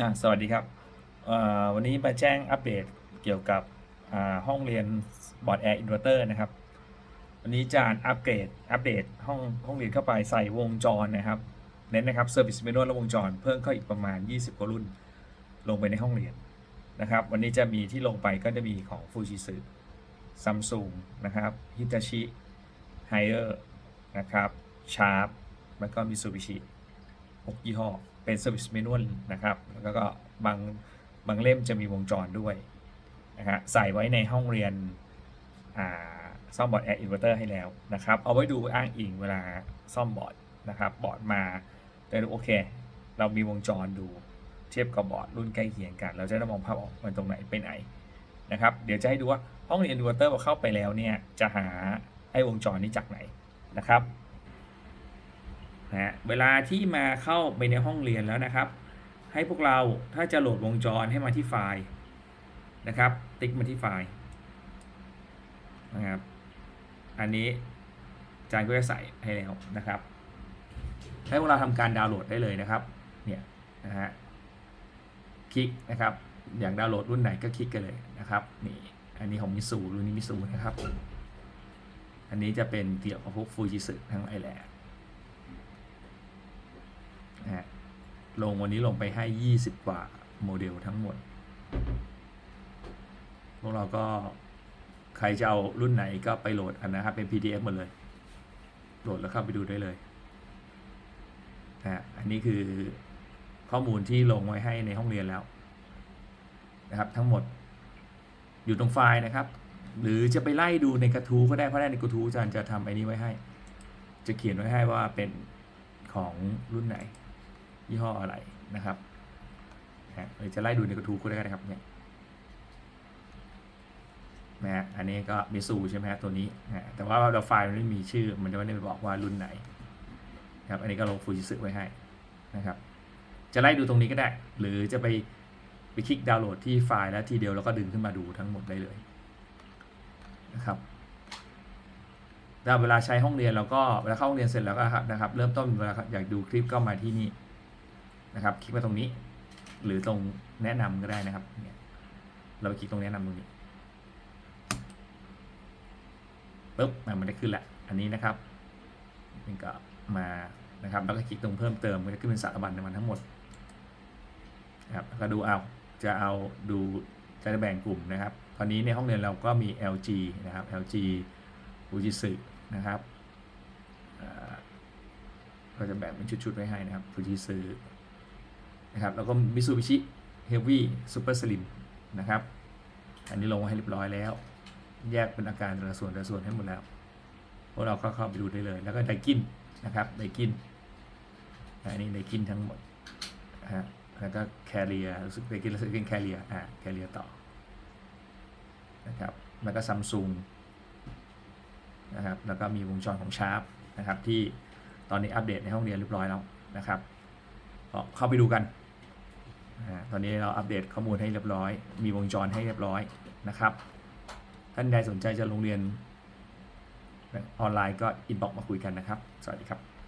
สวัสดีครับ วันนี้มาแจ้งอัปเดตเกี่ยวกับห้องเรียนบอร์ดแอร์อินเวอร์เตอร์นะครับ วันนี้จะอัปเกรดอัปเดตห้องห้องเรียนเข้าไปใส่วงจรนะครับ เน้นนะครับเซอร์วิสเมนูและวงจร เพิ่มเข้าอีกประมาณ 20กว่ารุ่น ลงไปในห้องเรียนนะครับ วันนี้จะมีที่ลงไปก็จะมีของฟูจิสึซัมซุงนะครับฮิตาชิไฮเออร์นะครับชาร์ปแล้วก็มิซูบิชิ 6 ยี่ห้อ เป็น Service Manual นะครับ แล้วก็บางบางเล่มจะมีวงจรด้วยนะฮะใส่ไว้ในห้องเรียนอ่าซ่อมบอร์ดแอร์อินเวอร์เตอร์ให้แล้วนะครับ เอาไว้ดูอ้างอิงเวลาซ่อมบอร์ดนะครับบอร์ดมาแต่โอเค เรามีวงจรดูเทียบกับบอร์ดรุ่นใกล้เคียงกัน เราจะได้มองภาพออกมันตรงไหนไปไหนนะครับเดี๋ยวจะให้ดูว่าห้องเรียนอินเวอร์เตอร์พอเข้าไปแล้วเนี่ยจะหาไอ้วงจรนี้จากไหนนะครับ นะเวลาที่มาเข้าไปในห้องเรียนแล้วนะครับ ให้พวกเราถ้าจะโหลดวงจรให้มาที่ไฟล์นะครับ ติ๊กมาที่ไฟล์นะครับ อันนี้อาจารย์ก็จะใส่ให้แล้วนะครับ ให้พวกเราทำการดาวน์โหลดได้เลยนะครับเนี่ยนะฮะคลิกนะครับอย่ากดาวน์โหลดรุ่นไหนก็คลิกกันเลยนะครับนี่อันนี้ของมิสูรุ่นนี้มิสูนะครับ อันนี้จะเป็นเกี่ยวกับพวกฟูจิสึทั้งหลายแหละ นะฮะ ลงวันนี้ลงไปให้ 20 กว่าโมเดลทั้งหมด พวกเราก็ใครจะเอารุ่นไหนก็ไปโหลดอันนะครับ เป็น PDF หมดเลย โหลดแล้วเข้าไปดูได้เลยนะฮะอันนี้คือข้อมูลที่ลงไว้ให้ในห้องเรียนแล้วนะครับ ทั้งหมดอยู่ตรงไฟล์นะครับ หรือจะไปไล่ดูในกระทู้ก็ได้เพราะในกระทู้อาจารย์จะทำไอ้นี้ไว้ให้ จะเขียนไว้ให้ว่าเป็นของรุ่นไหน ยี่ห้ออะไรนะครับนะฮะหรือจะไล่ดูในกระทู้ก็ได้นะครับเนี่ยนะฮะอันนี้ก็มิซูใช่ไหมฮะตัวนี้นะแต่ว่าเราไฟล์มันไม่มีชื่อ มันจะไม่ได้บอกว่ารุ่นไหนนะครับ อันนี้ก็ลงฟูจิสึไว้ให้นะครับ จะไล่ดูตรงนี้ก็ได้ หรือจะไปไปคลิกดาวน์โหลดที่ไฟล์แล้วทีเดียวแล้วก็ดึงขึ้นมาดูทั้งหมดได้เลยนะครับแล้วเวลาใช้ห้องเรียนเราก็เวลาเข้าห้องเรียนเสร็จแล้วก็นะครับ เริ่มต้นเวลาอยากดูคลิปก็มาที่นี่ นะครับ คลิกมาตรงนี้ หรือตรงแนะนำก็ได้นะครับเนี่ยเราไปคลิกตรงแนะนำตรงนี้ปุ๊บมันได้ขึ้นละ อันนี้นะครับนี่ก็มานะครับแล้วก็คลิกตรงเพิ่มเติมมันจะขึ้นเป็นสารบัญในมันทั้งหมดนะครับแล้วก็ดูเอาจะเอาดูจะแบ่งกลุ่มนะครับตอนนี้ในห้องเรียนเราก็มี LG นะครับ LG ฟูจิสึนะครับก็จะแบ่งเป็นชุดๆไว้ให้นะครับฟูจิสึ นะครับแล้วก็มิซูบิชิเฮฟวี่ซูเปอร์สลิมนะครับอันนี้ลงให้เรียบร้อยแล้ว แยกเป็นอาการแต่ละส่วนแต่ละส่วนให้หมดแล้วพวกเราก็เข้าไปดูได้เลย แล้วก็ไดกินนะครับไดกินอันนี้ไดกินทั้งหมดนะฮะแล้วก็แคเรียรู้สึกไดกินรู้สึกเป็นแคเรียอ่าแคเรียต่อนะครับแล้วก็ซัมซุงนะครับแล้วก็มีวงจรของชาร์ปนะครับที่ตอนนี้อัปเดตในห้องเรียนเรียบร้อยแล้วนะครับก็เข้าไปดูกัน ตอนนี้เราอัปเดตข้อมูลให้เรียบร้อย มีวงจรให้เรียบร้อยนะครับ ท่านใดสนใจจะลงเรียนออนไลน์ก็อินบ็อกมาคุยกันนะครับ สวัสดีครับ